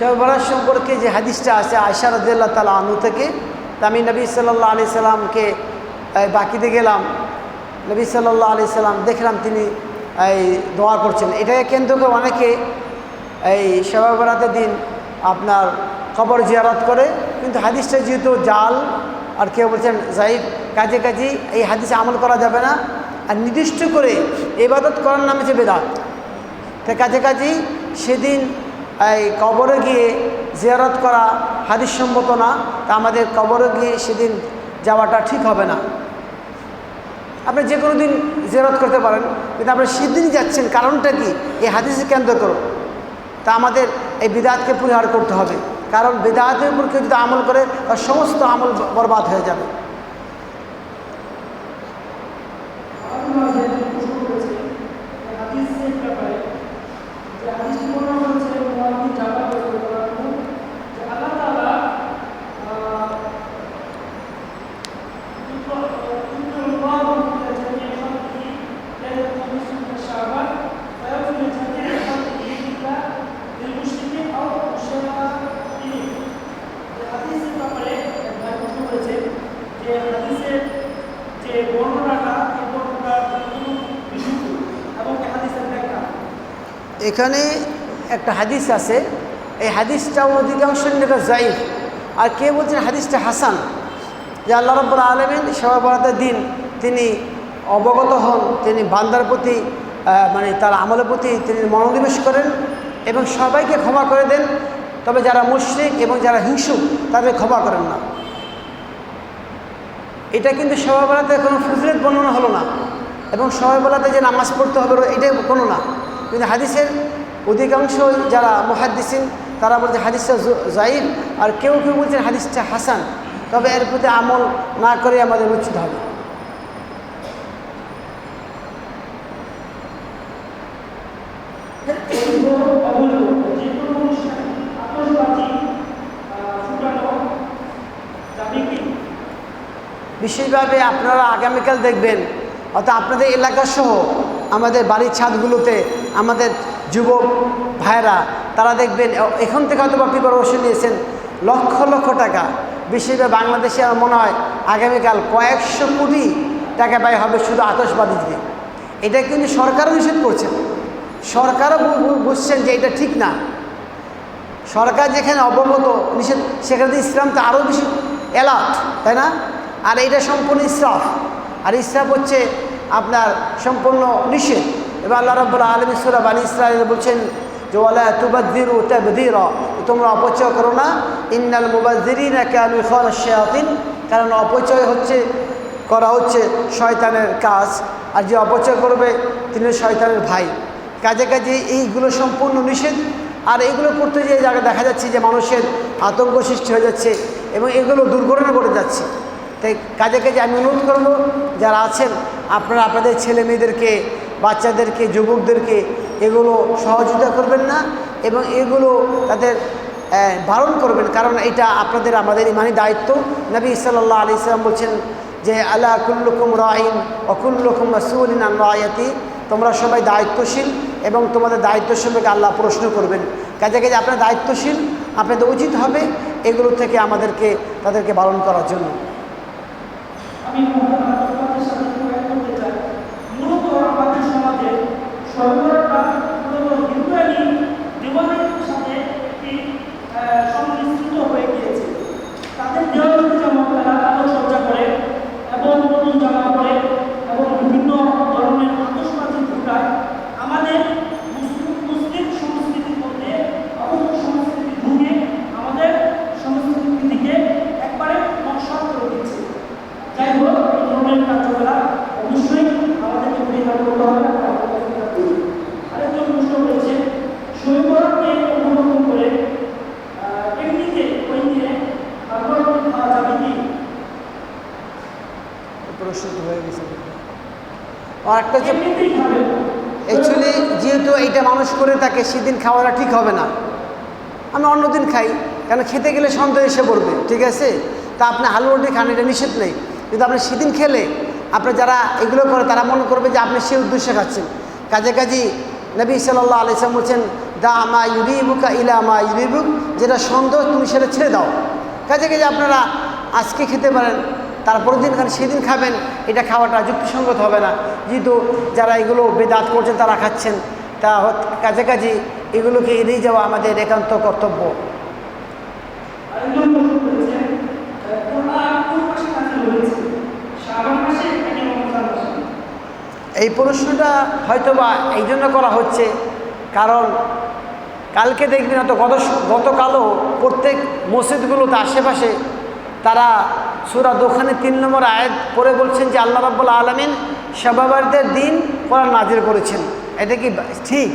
শবে সম্পর্কে যে হাদিসটা আছে আয়সা রাজিয়াল্লাহ তালা আনু থেকে আমি নবী সাল্লাহ আলি সাল্লামকে বাকিতে গেলাম। নবী সাল্লাহ আলি সাল্লাম দেখলাম তিনি, এই, দোয়া করছেন। এটাকে কেন্দ্র করে অনেকে, এই শবে বরাতের দিন আপনার খবর জিয়ারত করে, কিন্তু হাদিসটা যেহেতু জাল, আর কেউ বলছেন জাহিদ কাজে কাজে এই হাদিসে আমল করা যাবে না। আর নির্দিষ্ট করে এবাদত করার নামে যে বেদাত। তাই কাজে কাজেই সেদিন এই কবরে গিয়ে জিয়ারত করা হাদিস সম্মত না, তা আমাদের কবরে গিয়ে সেদিন যাওয়াটা ঠিক হবে না। আপনি যে কোনো দিন জিয়ারত করতে পারেন, কিন্তু আপনি সেদিন যাচ্ছেন কারণটা কি? এই হাদিসে কেন্দ্র করো। তা আমাদের এই বিদাতকে পরিহার করতে হবে। কারণ বিদাতের উপর কেউ যদি আমল করে, তার সমস্ত আমল বরবাদ হয়ে যাবে যে বর্ণনাটা এই বর্ণনাটা বিশুদ্ধ এবং এই হাদিসের ব্যাখ্যা এখানে একটা হাদিস আছে, এই হাদিসটাও অধিকাংশ নিয়ে জাইফ। আর কে বলছেন হাদিসটা হাসান? যে আল্লাহ রব্বুল আলমিন সেবা বরাতের দিন তিনি অবগত হন, তিনি বান্দার প্রতি মানে তার আমলের প্রতি তিনি মনোনিবেশ করেন এবং সবাইকে ক্ষমা করে দেন। তবে যারা মুশ্রিক এবং যারা হিংসুক, তাদের ক্ষমা করেন না। এটা কিন্তু সবাইবেলাতে কোনো ফজিলত বর্ণনা হলো না। এবং সবাই সবাইবেলাতে যে নামাজ পড়তে হবে এটা কোনো না। কিন্তু হাদিসের অধিকাংশ যারা মহাদ্দিসিন, তারা বলছে হাদিসটা জাইব আর কেউ কেউ বলছেন হাদিসটা হাসান। তবে এর প্রতি আমল না করে আমাদের উচিত হবে। বিশেষভাবে আপনারা আগামীকাল দেখবেন, অর্থাৎ আপনাদের এলাকা সহ আমাদের বাড়ির ছাদগুলোতে আমাদের যুবক ভাইরা তারা দেখবেন এখান থেকে হয়তো বা প্রিপারেশন নিয়েছেন লক্ষ লক্ষ টাকা। বিশেষভাবে বাংলাদেশে আমার মনে হয় আগামীকাল কয়েকশো কোটি টাকা ব্যয় হবে শুধু আতসবাদী দিয়ে এটা কিন্তু সরকারও নিষেধ করছেন সরকারও বুঝছেন যে এটা ঠিক না। সরকার যেখানে অবগত, নিষেধ, সেখানে ইসলাম তো আরও বেশি অ্যালার্ট তাই না? আর এটা সম্পূর্ণ ইসরাফ। আর ইসরাফ হচ্ছে আপনার সম্পূর্ণ নিষেধ। এবার আল্লাহ রব্বুল আলম ইসরাফ আলী ইসরায়েল বলছেন যে ওলা তুবাদ্দির তাবদির। তোমরা অপচয় করো না। ইন্নাল মুবাদ্দিরিন খান শেয়াতিন। কারণ অপচয় হচ্ছে, করা হচ্ছে শয়তানের কাজ। আর যে অপচয় করবে, তিনি শয়তানের ভাই। কাজে কাজে এইগুলো সম্পূর্ণ নিষেধ। আর এগুলো করতে গিয়ে জায়গায় দেখা যাচ্ছে যে মানুষের আতঙ্ক সৃষ্টি হয়ে যাচ্ছে এবং এগুলো দুর্ঘটনা ঘটে যাচ্ছে। তাই কাজে কাজে আমি অনুরোধ করব, যারা আছেন, আপনারা আপনাদের ছেলে মেয়েদেরকে বাচ্চাদেরকে, যুবকদেরকে এগুলো সহযোগিতা করবেন না এবং এগুলো তাদের বারণ করবেন। কারণ এটা আপনাদের, আমাদের ইমানি দায়িত্ব। নবী সাল্লাহ আলি ইসলাম বলছেন যে আল্লাহ কুল্লুকুম রাইন অকুল্লুকুম রসুলিন রায়াতি তোমরা সবাই দায়িত্বশীল এবং তোমাদের দায়িত্ব সম্পর্কে আল্লাহ প্রশ্ন করবেন। কাজে কাজে আপনার দায়িত্বশীল, আপনাদের উচিত হবে এগুলো থেকে আমাদেরকে, তাদেরকে পালন করার জন্য। Só প্রস্তুত হয়ে গেছে। আর একটা হচ্ছে অ্যাকচুয়ালি যেহেতু এইটা মানুষ করে থাকে সেদিন খাওয়াটা ঠিক হবে না। আমি অন্যদিন খাই কেন খেতে গেলে সন্দেহ এসে পড়বে ঠিক আছে? তা আপনি আলু রুটি খান এটা নিষেধ নেই। কিন্তু আপনি সেদিন খেলে আপনি যারা এগুলো করে তারা মনে করবে যে আপনি সে উদ্দেশ্যে খাচ্ছেন। কাজে কাজে নবী সাল্লাহ আলিয়াম বলছেন দা মা ইউরিবুকা ইলা মা ইউরিবুক যেটা সন্দেহ তুমি সেটা ছেড়ে দাও। কাজে কাজে আপনারা আজকে খেতে পারেন তারপরের দিন খান সেদিন খাবেন এটা খাওয়াটা যুক্তিসঙ্গত হবে না। যেহেতু যারা এগুলো বেদাত করছেন তারা খাচ্ছেন তা কাজে এগুলোকে এড়িয়ে যাওয়া আমাদের একান্ত কর্তব্য। এই প্রশ্নটা হয়তোবা এই জন্য করা হচ্ছে কারণ কালকে দেখবেন হয়তো গত গতকালও প্রত্যেক মসজিদগুলোতে আশেপাশে তারা সুরা দোকানে তিন নম্বর আয়াত পরে বলছেন যে আল্লাহ রাব্বুল আলমিন সবাবারদের দিন কোরআন নাজির করেছেন। এটা কি ঠিক?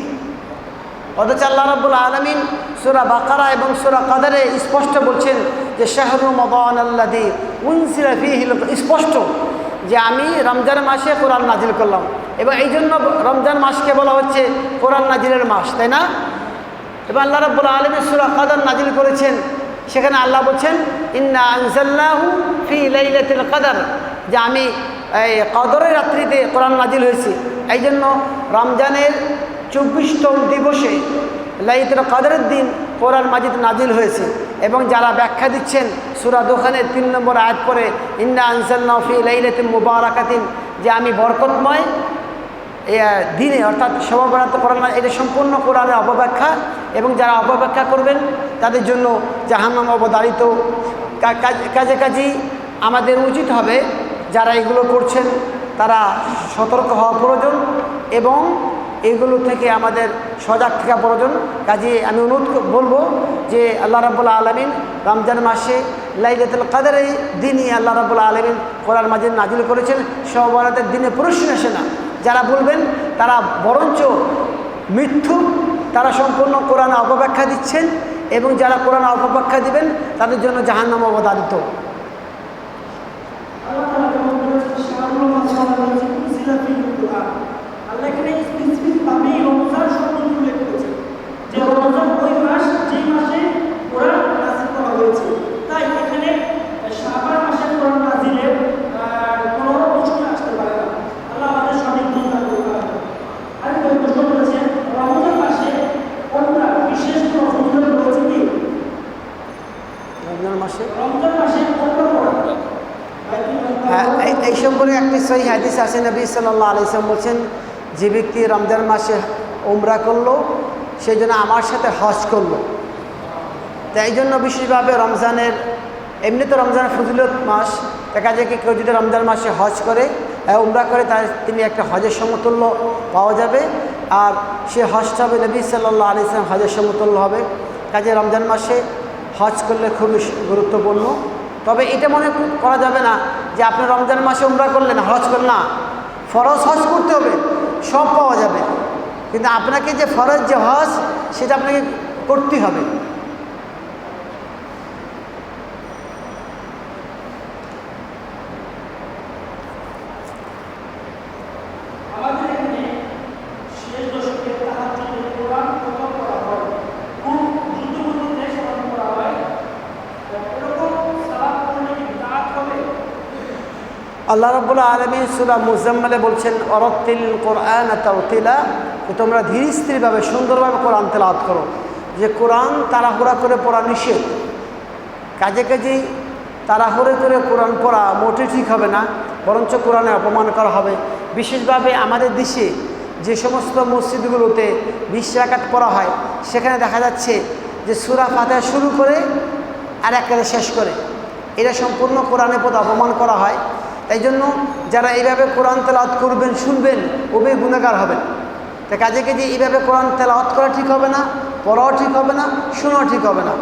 অথচ আল্লাহ রাব্বুল আলমিন সুরা বাকারা এবং সুরা কাদারে স্পষ্ট বলছেন যে শাহরু মবান আল্লাদি উনসিরা ফিহিল স্পষ্ট যে আমি রমজান মাসে কোরআন নাজিল করলাম এবং এই জন্য রমজান মাসকে বলা হচ্ছে কোরআন নাজিলের মাস, তাই না? এবং আল্লাহ রাব্বুল আলমের সুরা কাদার নাজিল করেছেন। সেখানে আল্লাহ বলছেন, ইন্না আনসাল্লাহু ফি লাইলাতুল কাদার। যে আমি, এই কদরের রাত্রিতে কোরআন নাজিল হয়েছি। এই জন্য রমজানের চব্বিশতম দিবসে লাইতুল কাদরের দিন কোরআন মাজিদ নাজিল হয়েছে। এবং যারা ব্যাখ্যা দিচ্ছেন সুরা দোকানের তিন নম্বর আয়াত পরে, ইন্না আনসাল্লাহ ফি লাইলাতুল মুবারাকাতিন, যে আমি বরকতময় দিনে, অর্থাৎ সমাবরাত কোরআন এটা সম্পূর্ণ কোরআনের অপব্যাখ্যা এবং যারা অপব্যাখ্যা করবেন, তাদের জন্য জাহান্নাম অবদারিত কাজে কাজেই আমাদের উচিত হবে যারা এগুলো করছেন, তারা সতর্ক হওয়া প্রয়োজন এবং এগুলো থেকে আমাদের সজাগ থাকা প্রয়োজন। কাজে আমি অনুরোধ বলব যে আল্লাহ রাবুল্লাহ আলমিন রমজান মাসে লাইলাতুল কাদের দিনই আল্লাহ রাবুল্লাহ আলমিন কোরআন মাজিদ নাজিল করেছেন। সবরাতের দিনে প্রশ্ন আসে না। যারা বলবেন, তারা বরঞ্চ মৃত্যু, তারা সম্পূর্ণ কোরআন অপব্যাখ্যা দিচ্ছেন এবং যারা কোরআন অপব্যাখ্যা দিবেন, তাদের জন্য জাহান্নাম অবদারিত আল্লাহ তাআলা যেমন বলেছেন শাহরুল মাসে আল্লাহ বলেছেন উনসিলা ফিহিল কুরআন আল্লাহ এখানে স্পেসিফিক ভাবে রমজান সম্পর্কে উল্লেখ করেছেন যে রমজান ওই মাস যেই মাসে কোরআন নাযিল করা হয়েছে তাই এখানে শাবান মাসে কোরআন নাযিলের আহ, কোনো প্রশ্ন আসতে পারে না আল্লাহ আমাদের সঠিক জ্ঞান দান করুন আরেকটা প্রশ্ন করেছেন রমজান মাসে কোনটা বিশেষ কোনো ফজিলত রয়েছে কি রমজান মাসে রমজান মাসে কোনটা পড়া হ্যাঁ এই- এই সম্পর্কে একটি সহি হাদিস আছে নবী সাল্লাহ আলিয়াম বলছেন, যে ব্যক্তি রমজান মাসে উমরা করল সেই জন্য আমার সাথে হজ করল। তো এই জন্য বিশেষভাবে রমজানের এমনি তো রমজানের ফজিলত মাস, দেখা যায় কি কেউ যদি রমজান মাসে হজ করে উমরা করে তার তিনি একটা হজের সমতুল্য পাওয়া যাবে, আর সে হজটা হবে নবী সাল্লাহ আলি হজের সমতুল্য হবে। কাজে রমজান মাসে হজ করলে খুবই গুরুত্বপূর্ণ। তবে এটা মনে করা যাবে না যে আপনি রমজান মাসে উমরা করলেন, হজ করলেন, না, ফরজ হজ করতে হবে, সব পাওয়া যাবে। কিন্তু আপনাকে যে ফরজ, যে হজ, সেটা আপনাকে করতে হবে আমাদের এখানে শেষ দশকে তাহাজ্জুদের কোরআন খতম করা হয় খুব দ্রুতগতিতে স্মরণ করা হয় এরকম সালাত পড়লে কি বিদআত হবে আল্লাহ রব্বুল্লাহ আলমী সুরা মুজাম্মালে বলছেন, অরত্তিল কোরআন তাওতিলা তোমরা ধীর স্থিরভাবে সুন্দরভাবে কোরআন তেলাওয়াত করো। যে কোরআন তাড়াহুড়া করে পড়া নিষেধ, কাজে কাজেই তাড়াহুড়ো করে কোরআন পড়া মোটে ঠিক হবে না, বরঞ্চ কোরআনে অপমান করা হবে। বিশেষভাবে আমাদের দেশে যে সমস্ত মসজিদগুলোতে বিশ রাকাত পড়া হয়, সেখানে দেখা যাচ্ছে যে সুরা ফাতে শুরু করে আর একেবারে শেষ করে। এটা সম্পূর্ণ কোরআনের প্রতি অপমান করা হয়। তাই জন্য যারা এইভাবে কোরআন তেলাওয়াত করবেন শুনবেন ওবে গুণাগার হবেন। তা কাজে কাজে এইভাবে কোরআন তেলাওয়াত করা ঠিক হবে না পড়াও ঠিক হবে না শোনাও ঠিক হবে না।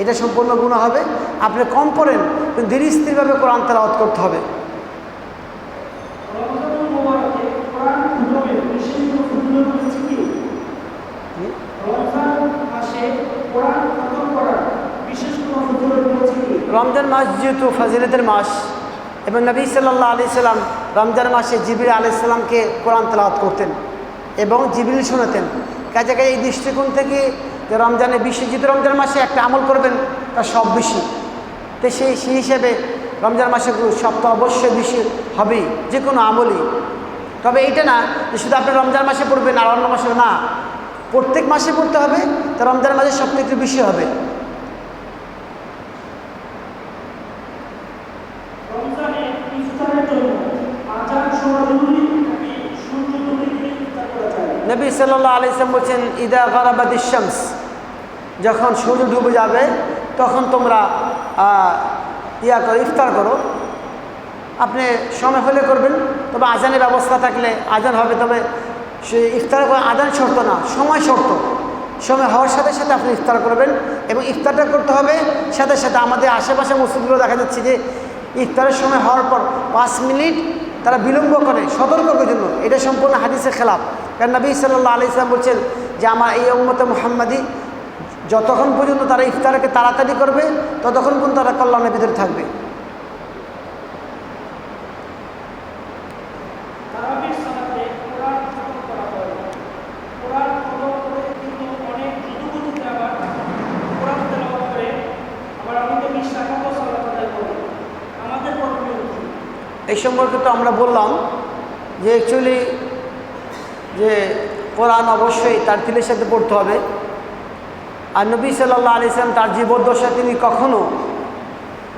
এটা সম্পূর্ণ গুণ হবে। আপনি কম পড়েন কিন্তু ধীরে স্থিরভাবে কোরআন তেলাওয়াত করতে হবে। রমজান মাস যেহেতু ফাজিলতের মাস এবং নবী সাল্লাহ আলি সাল্লাম রমজান মাসে জিবির আলি সাল্লামকে কোরআন তেলাওয়াত করতেন এবং জিবিল শোনাতেন। কাজে কাজে এই দৃষ্টিকোণ থেকে যে রমজানে বেশি, যেহেতু রমজান মাসে একটা আমল করবেন তার সব বেশি। তো সেই সেই হিসেবে রমজান মাসে সব তো অবশ্যই বেশি হবেই যে কোনো আমলই। তবে এইটা না যে শুধু আপনি রমজান মাসে পড়বেন আর অন্য মাসে না। প্রত্যেক মাসে পড়তে হবে, তো রমজান মাসে সব একটু বেশি হবে রমজানে ইফতারের জন্য আজান শোনা জরুরি নাকি সূর্য ডুবে গেলে ইফতার করা যায় নবী সাল্লাহ আলিয়াম বলছেন, ইদা গরাবাদ শামস যখন সূর্য ডুবে যাবে, তখন তোমরা ইয়া করো, ইফতার করো। আপনি সময় হলে করবেন, তবে আজানের ব্যবস্থা থাকলে আজান হবে, তবে সে ইফতার করে আজান শর্ত না, সময় শর্ত। সময় হওয়ার সাথে সাথে আপনি ইফতার করবেন এবং ইফতারটা করতে হবে, সাথে সাথে আমাদের আশেপাশে মসজিদগুলো দেখা যাচ্ছে যে ইফতারের সময় হওয়ার পর পাঁচ মিনিট তারা বিলম্ব করে সতর্কের জন্য। এটা সম্পূর্ণ হাদিসের খেলাফ। কারণ নবী সাল্লাহ আলি ইসলাম বলছেন যে আমার এই উম্মতে মোহাম্মদী যতক্ষণ পর্যন্ত তারা ইফতারকে তাড়াতাড়ি করবে ততক্ষণ পর্যন্ত তারা কল্যাণের ভিতরে থাকবে। এই সম্পর্কে তো আমরা বললাম যে অ্যাকচুয়ালি যে কোরআন অবশ্যই তার তিলের সাথে পড়তে হবে। আর নবী সাল্লাহ আলি ইসলাম তার জীবদ্দশায় তিনি কখনও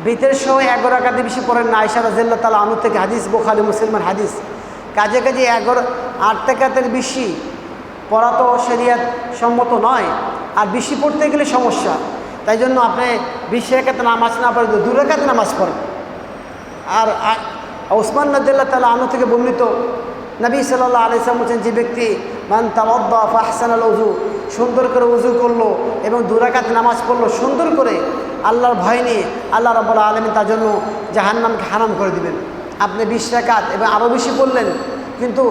বিতের সময় এগারো একাতে বেশি পড়েন না। আয়সা রাজিল্লা তালা আনু থেকে হাদিস বোখালি মুসলমান হাদিস। কাজে কাজে এগারো, আট টাকাতের বেশি পড়া তো শরিয়াত সম্মত নয়। আর বেশি পড়তে গেলে সমস্যা। তাই জন্য আপনি বিশ রেখাতে নামাজ না পড়েন দু নামাজ পড়েন। আর ওসমান নদুল্লাহ তালা আনু থেকে বর্ণিত নবী সাল্লাহ আলিয়াম বলছেন, যে ব্যক্তি মান তাবদ্দা ফাহসান আল উজু সুন্দর করে উজু করল এবং দুরাকাত নামাজ পড়ল, সুন্দর করে আল্লাহর ভয় নিয়ে আল্লাহ রব্বুল আলমী তার জন্য জাহান্নামকে হারাম করে দিবেন। আপনি বিশ রাকাত এবং আরও বেশি পড়লেন কিন্তু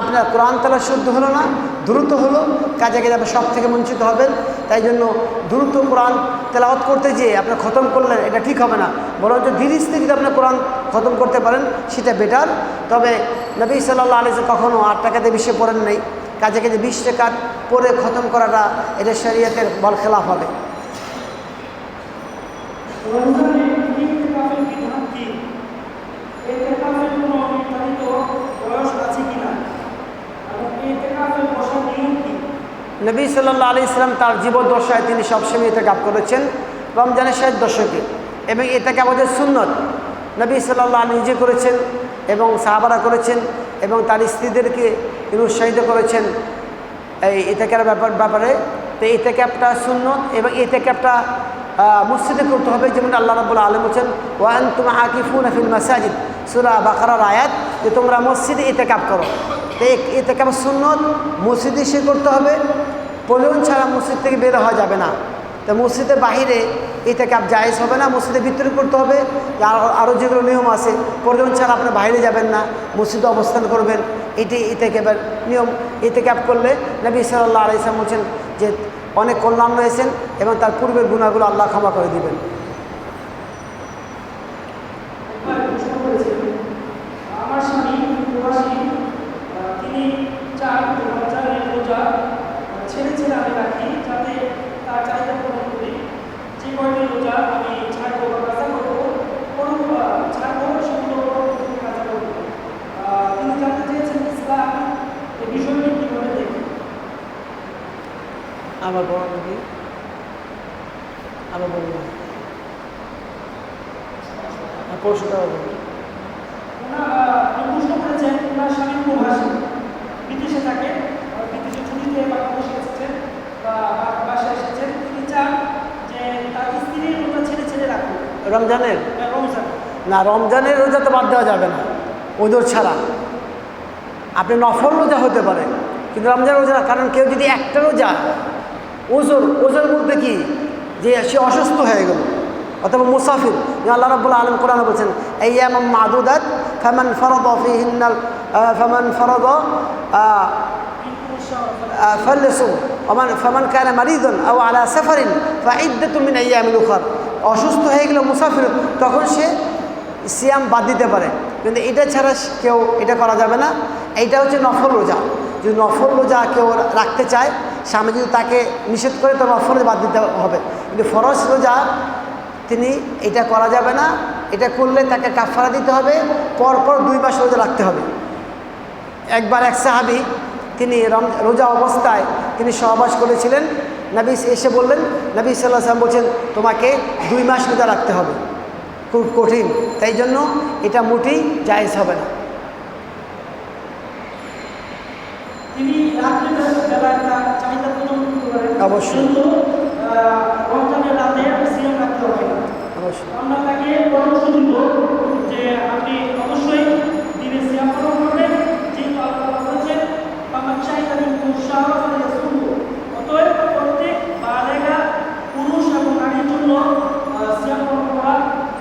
আপনার কোরআন তালা শুদ্ধ হলো না, দ্রুত হলো, কাজে কাজে আপনি সব থেকে বঞ্চিত হবেন। তাই জন্য দ্রুত কোরআন তেলাওয়াত করতে যেয়ে আপনি খতম করলেন, এটা ঠিক হবে না। বরঞ্চ ধীরে স্থিরে যদি আপনি কোরআন খতম করতে পারেন, সেটা বেটার তবে নবী সাল্লাহ আলি কখনও আট টাকাতে বেশি পড়েন নেই। কাজে কাজে বিশ টাকা পরে খতম করাটা এটা শরীয়তের বল খেলাফ হবে রমজানে ইতিকাফের বিধান কি ইতিকাফের কোনো নির্ধারিত বয়স আছে কিনা এবং ইতিকাফের বসার নিয়ম কি নবী সাল্লাহ আলি ইসলাম তার জীবদ্দশায় তিনি সবসময় এটা কাপ করেছেন। রমজানের শেষ দশকে। এবং এটাকে আমাদের সুন্নত, নবী সাল্লাহ নিজে করেছেন এবং সাহাবারা করেছেন এবং তার স্ত্রীদেরকে তিনি উৎসাহিত করেছেন এই এতে ব্যাপার ব্যাপারে। তো এতে ক্যাপটা সুন্নত এবং এতে ক্যাপটা মসজিদে করতে হবে। যেমন আল্লাহ রাবুল আলম বলছেন ওয়ান তুমি আকিফুন আফিল মাসাজিদ। সুরা বাকারার আয়াত। যে তোমরা মসজিদে এতে ক্যাপ করো। তো এতে ক্যাপ সুন্নত মসজিদে এসে করতে হবে। প্রয়োজন ছাড়া মসজিদ থেকে বের হওয়া যাবে না। তো মসজিদের বাহিরে এটা ক্যাপ জায়েজ হবে না, মসজিদের ভিতরে করতে হবে। আর আরও যেগুলো নিয়ম আছে প্রয়োজন ছাড়া আপনি বাইরে যাবেন না, মসজিদে অবস্থান করবেন। এটি এতে ক্যাপের নিয়ম। এতে ক্যাপ করলে নবী সাল্লাহ আলাইসাম বলছেন যে অনেক কল্যাণ রয়েছেন এবং তার পূর্বের গুণাগুলো আল্লাহ ক্ষমা করে দিবেন একবার প্রশ্ন করেছেন আমার স্বামী প্রবাসী আহ, তিনি চান যে রমজানের রোজা আহ, ছেড়ে ছেড়ে আমি রাখি যাতে তার চাহিদা পূরণ করি যে কয়টি রোজা আমি ছাড়বো বা কাজা করব কোনো আহ, ছাড়বো সেগুলো পরবর্তীতে কাজা করব আহ, তিনি জানতে চেয়েছেন ইসলাম এই বিষয়টি কীভাবে দেখে আমার বড় নবী আমার বড় নবী। পরশুটা প্রশ্ন করেছেন ওনার স্বামী প্রবাসী বিদেশে থাকে বিদেশে ছুটিতে বাংলাদেশে এসেছেন বা বা- বাসায় এসেছেন। তিনি চান যে তার স্ত্রীর রোজা ছেড়ে ছেড়ে রাখুন রমজানের? রমজান। না রমজানের রোজা তো বাদ দেওয়া যাবে না। ওদের ছাড়া। আপনি নফল রোজা হতে পারে কিন্তু রমজান রোজা কারণ কেউ যদি একটা রোজা ওজোর ওজোর মধ্যে কি? যে সে অসুস্থ হয়ে গেল, অথবা মুসাফির। আল্লাহ রব আলম কোরআন বলছেন, এই এমন মাদুদাত ফেমান ফরদ ফিহিনাল ফেমান ফরদ সাফারিন তুমি অসুস্থ হয়ে গেল মুসাফির, তখন সে সিয়াম বাদ দিতে পারে। কিন্তু এটা ছাড়া কেউ এটা করা যাবে না। এইটা হচ্ছে নফল রোজা। যদি নফল রোজা কেউ রাখতে চায়, স্বামী যদি তাকে নিষেধ করে, তো নফল বাদ দিতে হবে। কিন্তু ফরজ রোজা তিনি এটা করা যাবে না, এটা করলে তাকে কাফারা দিতে হবে, পরপর দুই মাস রোজা রাখতে হবে। একবার এক সাহাবি, তিনি রোজা অবস্থায় তিনি সহবাস করেছিলেন, নবী এসে বললেন, নবী সাল্লাহ সাল্লাম বলছেন, তোমাকে দুই মাস রোজা রাখতে হবে। খুব কঠিন। তাই জন্য এটা মোটেই জায়েজ হবে না তিনি রাত্রে বেলা একটা চাহিদা পূরণ করতে পারেন অবশ্যই। অবশ্যই আমরা তাকে পরামর্শ দিব যে আপনি অবশ্যই দিনে সিয়াম পালন করবেন যেহেতু আল্লাহ তাআলা বলেছেন আমার চাহিদা কিন্তু শাহরাত ইয়াসুমু অতএব প্রত্যেক বালেগা পুরুষ এবং নারীর জন্য আহ, সিয়াম পালন করা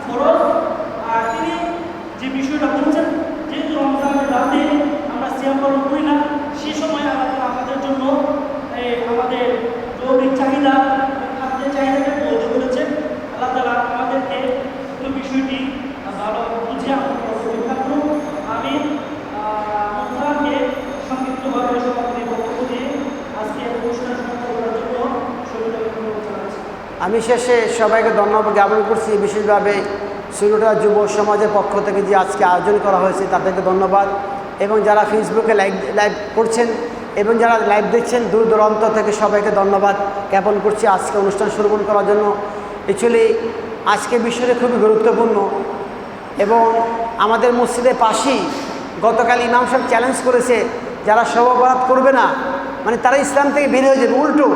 ফরজ আর তিনি যে বিষয়টা বলছেন যেহেতু রমজানের রাতে আমরা সিয়াম পালন করি না সেই সময় আল্লাহ তাআলা আমাদের জন্য এই আমাদের যৌবিক চাহিদা খাদ্যের চাহিদাকে বৈধ করেছেন আল্লাহ তালা আমাদেরকে পুরো বিষয়টি ভালো বুঝে আমাদের অসুবিধা করুন আমি মন্ত্রালয়কে সংক্ষিপ্তভাবে সভাপতি বক্তব্য দিয়ে আজকে অনুষ্ঠান সমাপ্ত করার জন্য সবিতাকে অনুরোধ জানাচ্ছি আমি শেষে সবাইকে ধন্যবাদ জ্ঞাপন করছি। বিশেষভাবে সুরুটা যুব সমাজের পক্ষ থেকে যে আজকে আয়োজন করা হয়েছে, তাদেরকে ধন্যবাদ। এবং যারা ফেসবুকে লাইভ লাইভ করছেন এবং যারা লাইভ দেখছেন, দূর দূরান্ত থেকে সবাইকে ধন্যবাদ জ্ঞাপন করছি আজকে অনুষ্ঠান শুরু করার জন্য। অ্যাকচুয়ালি আজকে বিষয়টা খুবই গুরুত্বপূর্ণ এবং আমাদের মসজিদের পাশেই গতকাল ইমাম সাহেব চ্যালেঞ্জ করেছে, যারা সভাবাদ করবে না মানে তারা ইসলাম থেকে বের হয়ে যাবে, উল্টো।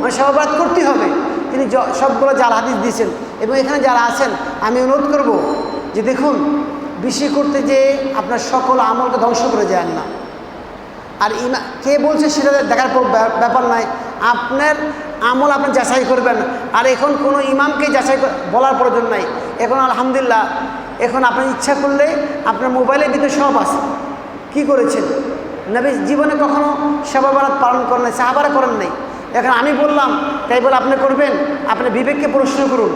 মানে সভাবাদ করতেই হবে। তিনি সবগুলো জাল হাদিস দিয়েছেন। এবং এখানে যারা আছেন, আমি অনুরোধ করব যে দেখুন, বেশি করতে যে আপনার সকল আমলকে ধ্বংস করে যায় না। আর ইমা কে বলছে সেটা দেখার পর ব্যা- ব্যাপার নয়। আপনার আমল আপনি যাচাই করবেন। আর এখন কোনো ইমামকে যাচাই বলার প্রয়োজন নাই। এখন আলহামদুলিল্লাহ, এখন আপনার ইচ্ছা করলে আপনার মোবাইলের ভিতরে সব আছে। কি করেছেন? নবী জীবনে কখনো সেবা পালন করেন নাই, সাহাবারা করেন নাই। এখন আমি বললাম, তাই বলে আপনি করবেন? আপনি বিবেককে প্রশ্ন করুন।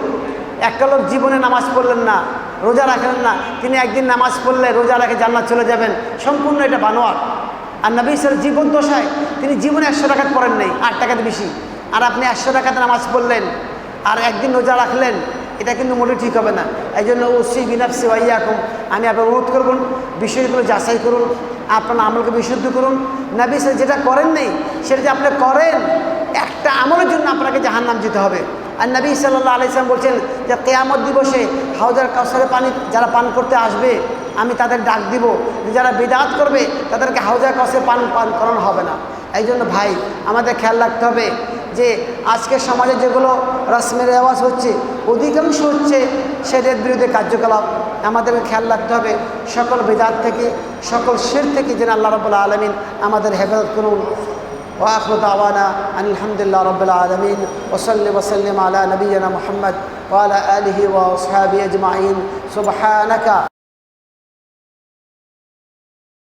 একটা লোক জীবনে নামাজ পড়লেন না, রোজা রাখলেন না, তিনি একদিন নামাজ পড়লে রোজা রাখে জান্নাত চলে যাবেন। সম্পূর্ণ এটা বানোয়ার আর নবী স্যার জীবন দশায় তিনি জীবনে একশো টাকাত পড়েন নাই, আট টাকাতে বেশি। আর আপনি একশো টাকাতে নামাজ পড়লেন, আর একদিন রোজা রাখলেন, এটা কিন্তু মোটে ঠিক হবে না। এই জন্য ওসি বিনাপসি ওয়াইয়াকুম আমি আপনার অনুরোধ করবেন বিষয়গুলো যাচাই করুন, আপনার আমলকে বিশুদ্ধ করুন। নবী স্যার যেটা করেন নেই, সেটা যে আপনি করেন একটা আমলের জন্য আপনাকে জাহান্নাম যেতে হবে। আর নবী সাল্লাহ আলাইসলাম বলছেন যে কেয়ামত দিবসে হাউজার কাউসারের পানি, যারা পান করতে আসবে, আমি তাদের ডাক দিব। যারা বেদাত করবে, তাদেরকে হাউজার কাছে পান পান করানো হবে না। এই জন্য ভাই, আমাদের খেয়াল রাখতে হবে যে আজকের সমাজে যেগুলো রসমের আওয়াজ হচ্ছে, অধিকাংশ হচ্ছে সেদের বিরুদ্ধে কার্যকলাপ। আমাদেরকে খেয়াল রাখতে হবে সকল বেদাত থেকে, সকল শের থেকে যেন আল্লাহ রবুল্লা আলমিন আমাদের হেফাজত করুন। وآخر دعوانا أن الحمد لله رب العالمين وصل وسلم على نبينا محمد وعلى آله وأصحابه أجمعين. سبحانك.